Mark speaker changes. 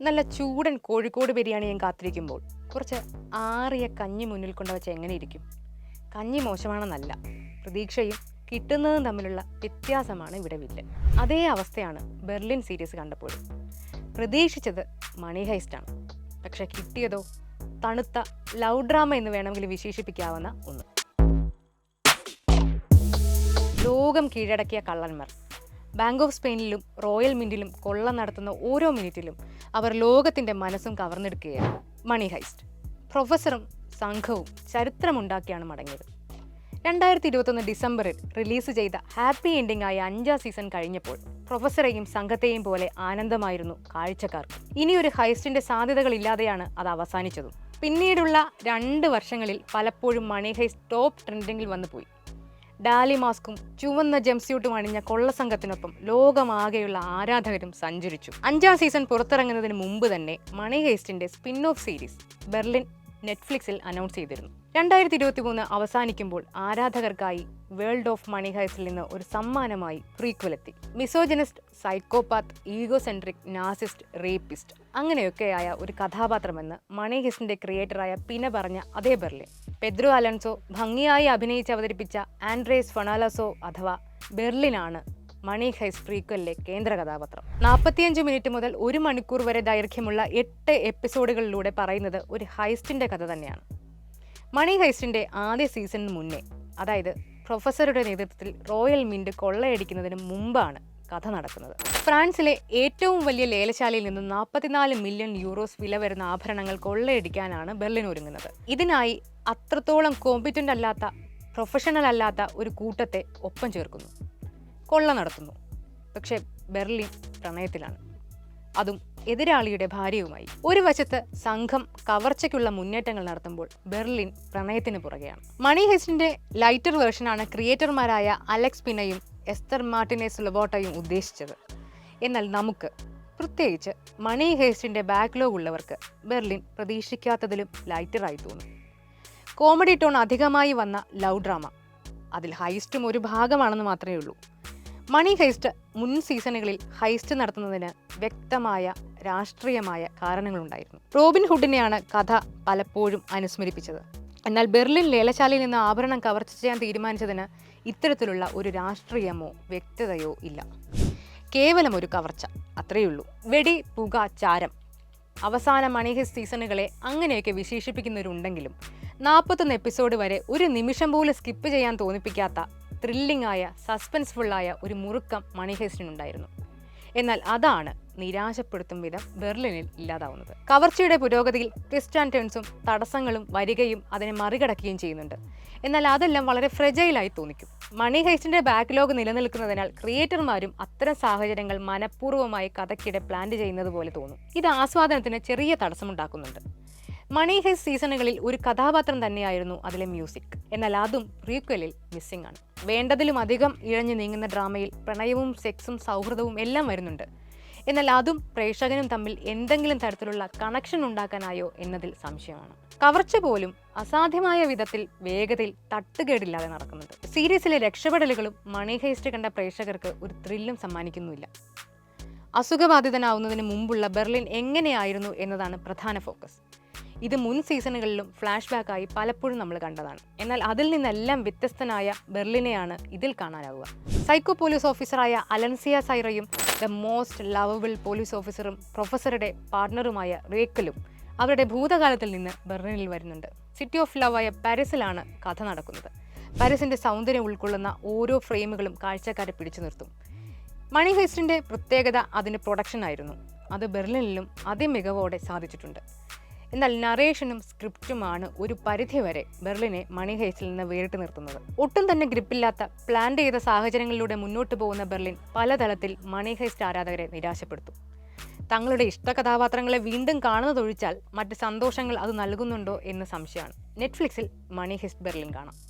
Speaker 1: നല്ല ചൂടൻ കോഴിക്കോട് ബിരിയാണി ഞാൻ കാത്തിരിക്കുമ്പോൾ കുറച്ച് ആറിയ കഞ്ഞി മുന്നിൽ കൊണ്ടുവച്ച് എങ്ങനെ ഇരിക്കും? കഞ്ഞി മോശമാണെന്നല്ല പ്രതീക്ഷയും കിട്ടുന്നതും തമ്മിലുള്ള വ്യത്യാസമാണ് ഇവിടെ വില്ലൻ അതേ അവസ്ഥയാണ് ബെർലിൻ സീരീസ് കണ്ടപ്പോഴും പ്രതീക്ഷിച്ചത് മണി ഹൈസ്റ്റാണ് പക്ഷെ കിട്ടിയതോ തണുത്ത ലവ് ഡ്രാമ എന്ന് വേണമെങ്കിൽ വിശേഷിപ്പിക്കാവുന്ന ഒന്ന്. ലോകം കീഴടക്കിയ കള്ളന്മാർ. ബാങ്ക് ഓഫ് സ്പെയിനിലും റോയൽ മിന്റിലും കൊള്ള നടത്തുന്ന ഓരോ മിനിറ്റിലും അവർ ലോകത്തിന്റെ മനസ്സും കവർന്നെടുക്കുകയാണ്. മണി ഹൈസ്റ്റ് പ്രൊഫസറും സംഘവും ചരിത്രമുണ്ടാക്കിയാണ് മടങ്ങിയത്. രണ്ടായിരത്തി ഇരുപത്തൊന്ന് ഡിസംബറിൽ റിലീസ് ചെയ്ത ഹാപ്പി എൻഡിംഗ് ആയ അഞ്ചാം സീസൺ കഴിഞ്ഞപ്പോൾ പ്രൊഫസറെയും സംഘത്തെയും പോലെ ആനന്ദമായിരുന്നു കാഴ്ചക്കാർക്ക്. ഇനിയൊരു ഹൈസ്റ്റിന്റെ സാധ്യതകളില്ലാതെയാണ് അത് അവസാനിച്ചതും. പിന്നീടുള്ള രണ്ട് വർഷങ്ങളിൽ പലപ്പോഴും മണി ഹൈസ്റ്റ് ടോപ്പ് ട്രെൻഡിങ്ങിൽ വന്നു പോയി ഡാലി മാസ്കും ചുവന്ന ജംസ്യൂട്ടും അണിഞ്ഞ കൊള്ളസംഘത്തിനൊപ്പം ലോകമാകെയുള്ള ആരാധകരും സഞ്ചരിച്ചു. അഞ്ചാം സീസൺ പുറത്തിറങ്ങുന്നതിന് മുമ്പ് തന്നെ മണി ഹേസ്റ്റിന്റെ സ്പിൻ ഓഫ് സീരീസ് ബെർലിൻ നെറ്റ്ഫ്ലിക്സിൽ അനൗൺസ് ചെയ്തിരുന്നു. രണ്ടായിരത്തി ഇരുപത്തി മൂന്ന് അവസാനിക്കുമ്പോൾ ആരാധകർക്കായി വേൾഡ് ഓഫ് മണി ഹൈസിൽ നിന്ന് ഒരു സമ്മാനമായി പ്രീക്വൽ എത്തി. Misogynist psychopath egocentric narcissist rapist അങ്ങനെയൊക്കെയായ ഒരു കഥാപാത്രമെന്ന് മണി ഹിസിന്റെ ക്രിയേറ്ററായ പിന പറഞ്ഞ അതേ ബെർലിൻ. പെദ്രോ അലൻസോ ഭംഗിയായി അഭിനയിച്ച് അവതരിപ്പിച്ച ആൻഡ്രേസ് ഫൊണാലസോ അഥവാ ബെർലിനാണ് മണി ഹൈസ് പ്രീക്വലിലെ കേന്ദ്ര കഥാപാത്രം. നാൽപ്പത്തിയഞ്ച് മിനിറ്റ് മുതൽ ഒരു മണിക്കൂർ വരെ ദൈർഘ്യമുള്ള എട്ട് എപ്പിസോഡുകളിലൂടെ പറയുന്നത് ഒരു ഹൈസ്റ്റിന്റെ കഥ തന്നെയാണ്. മണി ഹൈസ്റ്റിന്റെ ആദ്യ സീസണിന് മുന്നേ അതായത് പ്രൊഫസറുടെ നേതൃത്വത്തിൽ റോയൽ മിന്റ് കൊള്ളയടിക്കുന്നതിന് മുമ്പാണ് കഥ നടക്കുന്നത്. ഫ്രാൻസിലെ ഏറ്റവും വലിയ ലേലശാലയിൽ നിന്ന് നാൽപ്പത്തിനാല് മില്യൺ യൂറോസ് വില വരുന്ന ആഭരണങ്ങൾ കൊള്ളയടിക്കാനാണ് ബെർലിൻ ഒരുങ്ങുന്നത്. ഇതിനായി അത്രത്തോളം കോമ്പിറ്റന്റ് അല്ലാത്ത പ്രൊഫഷണൽ അല്ലാത്ത ഒരു കൂട്ടത്തെ ഒപ്പം ചേർക്കുന്നു. കൊള്ള നടത്തുന്നു. പക്ഷേ ബെർലിൻ പ്രണയത്തിലാണ്. അതും എതിരാളിയുടെ ഭാര്യയുമായി. ഒരു വശത്ത് സംഘം കവർച്ചയ്ക്കുള്ള മുന്നേറ്റങ്ങൾ നടത്തുമ്പോൾ ബെർലിൻ പ്രണയത്തിന് പുറകെയാണ്. മണി ഹെസ്റ്റിന്റെ ലൈറ്റർ വേർഷനാണ് ക്രിയേറ്റർമാരായ അലക്സ് പിനയും എസ്തർ മാർട്ടിനെസ് ലൊബോട്ടയും ഉദ്ദേശിച്ചത്. എന്നാൽ നമുക്ക് പ്രത്യേകിച്ച് മണി ഹേസ്റ്റിന്റെ ബാക്ക്ലോഗ് ഉള്ളവർക്ക് ബെർലിൻ പ്രതീക്ഷിക്കാത്തതിലും ലൈറ്ററായി തോന്നും. കോമഡി ടോൺ അധികമായി വന്ന ലവ് ഡ്രാമ. അതിൽ ഹൈസ്റ്റും ഒരു ഭാഗമാണെന്ന് മാത്രമേ ഉള്ളൂ. മണി ഹൈസ്റ്റ് മുൻ സീസണുകളിൽ ഹൈസ്റ്റ് നടത്തുന്നതിന് വ്യക്തമായ രാഷ്ട്രീയമായ കാരണങ്ങളുണ്ടായിരുന്നു. റോബിൻ ഹുഡിനെയാണ് കഥ പലപ്പോഴും അനുസ്മരിപ്പിച്ചത്. എന്നാൽ ബെർലിൻ ലേലശാലയിൽ നിന്ന് ആഭരണം കവർച്ച ചെയ്യാൻ തീരുമാനിച്ചതിന് ഇത്തരത്തിലുള്ള ഒരു രാഷ്ട്രീയമോ വ്യക്തതയോ ഇല്ല. കേവലം ഒരു കവർച്ച അത്രയുള്ളൂ വെടി പുക ചാരം. അവസാന മണിഹിസ് സീസണുകളെ അങ്ങനെയൊക്കെ വിശേഷിപ്പിക്കുന്നവരുണ്ടെങ്കിലും നാൽപ്പത്തൊന്ന് എപ്പിസോഡ് വരെ ഒരു നിമിഷം പോലും സ്കിപ്പ് ചെയ്യാൻ തോന്നിപ്പിക്കാത്ത ത്രില്ലിംഗ് ആയ സസ്പെൻസ്ഫുള്ളായ ഒരു മുറുക്കം മണിഹേസ്റ്റിനുണ്ടായിരുന്നു എന്നാൽ അതാണ് നിരാശപ്പെടുത്തും വിധം ബെർലിനിൽ ഇല്ലാതാവുന്നത്. കവർച്ചയുടെ പുരോഗതിയിൽ ട്വിസ്റ്റ് ആൻഡ് ടേൺസും തടസ്സങ്ങളും വരികയും അതിനെ മറികടക്കുകയും ചെയ്യുന്നുണ്ട്. എന്നാൽ അതെല്ലാം വളരെ ഫ്രെജൈലായി തോന്നിക്കും. മണി ഹൈസ്റ്റിന്റെ ബാക്ക്ലോഗ് നിലനിൽക്കുന്നതിനാൽ ക്രിയേറ്റർമാരും അത്തരം സാഹചര്യങ്ങൾ മനഃപൂർവമായി കഥയ്ക്കിടെ പ്ലാന്റ് ചെയ്യുന്നത് പോലെ തോന്നും. ഇത് ആസ്വാദനത്തിന് ചെറിയ തടസ്സമുണ്ടാക്കുന്നുണ്ട്. മണി ഹൈസ് സീസണുകളിൽ ഒരു കഥാപാത്രം തന്നെയായിരുന്നു അതിലെ മ്യൂസിക് എന്നാൽ അതും പ്രീക്വലിൽ മിസ്സിംഗ് ആണ്. വേണ്ടതിലും അധികം ഇഴഞ്ഞു നീങ്ങുന്ന ഡ്രാമയിൽ പ്രണയവും സെക്സും സൗഹൃദവും എല്ലാം വരുന്നുണ്ട്. എന്നാൽ അതും പ്രേക്ഷകനും തമ്മിൽ എന്തെങ്കിലും തരത്തിലുള്ള കണക്ഷൻ ഉണ്ടാക്കാനായോ എന്നതിൽ സംശയമാണ്. കവർച്ച പോലും അസാധ്യമായ വിധത്തിൽ വേഗതയിൽ തട്ടുകേടില്ലാതെ നടക്കുന്നുണ്ട്. സീരീസിലെ രക്ഷപ്പെടലുകളും മണി ഹൈസ്റ്റ് കണ്ട പ്രേക്ഷകർക്ക് ഒരു ത്രില്ലും സമ്മാനിക്കുന്നുമില്ല. അസുഖബാധിതനാവുന്നതിന് മുമ്പുള്ള ബെർലിൻ എങ്ങനെയായിരുന്നു എന്നതാണ് പ്രധാന ഫോക്കസ് ഇത് മുൻ സീസണുകളിലും ഫ്ലാഷ് ബാക്കായി പലപ്പോഴും നമ്മൾ കണ്ടതാണ്. എന്നാൽ അതിൽ നിന്നെല്ലാം വ്യത്യസ്തനായ ബെർലിനെയാണ് ഇതിൽ കാണാനാവുക. സൈക്കോ പോലീസ് ഓഫീസറായ അലൻസിയ സൈറയും ദ മോസ്റ്റ് ലവബിൾ പോലീസ് ഓഫീസറും പ്രൊഫസറുടെ പാർട്ണറുമായ റേക്കലും അവരുടെ ഭൂതകാലത്തിൽ നിന്ന് ബെർലിനിൽ വരുന്നുണ്ട്. സിറ്റി ഓഫ് ലവ് ആയ പാരീസിലാണ് കഥ നടക്കുന്നത്. പാരീസിന്റെ സൗന്ദര്യം ഉൾക്കൊള്ളുന്ന ഓരോ ഫ്രെയിമുകളും കാഴ്ചക്കാരെ പിടിച്ചു നിർത്തും. മണി ഹൈസ്റ്റിന്റെ പ്രത്യേകത അതിന്റെ പ്രൊഡക്ഷൻ ആയിരുന്നു അത് ബെർലിനിലും അതേ അതിമികവോടെ സാധിച്ചിട്ടുണ്ട്. എന്നാൽ നറേഷനും സ്ക്രിപ്റ്റുമാണ് ഒരു പരിധിവരെ ബെർലിനെ മണി ഹൈസിൽ നിന്ന് വേറിട്ട് നിർത്തുന്നത്. ഒട്ടും തന്നെ ഗ്രിപ്പില്ലാത്ത പ്ലാൻ ചെയ്ത സാഹചര്യങ്ങളിലൂടെ മുന്നോട്ട് പോകുന്ന ബെർലിൻ പലതലത്തിൽ മണി ഹൈസ്റ്റ് ആരാധകരെ നിരാശപ്പെടുത്തും. തങ്ങളുടെ ഇഷ്ട കഥാപാത്രങ്ങളെ വീണ്ടും കാണുന്നതൊഴിച്ചാൽ മറ്റ് സന്തോഷങ്ങൾ അത് നൽകുന്നുണ്ടോ എന്ന് സംശയമാണ്. നെറ്റ്ഫ്ലിക്സിൽ മണി ഹിസ്റ്റ് ബെർലിൻ കാണാം.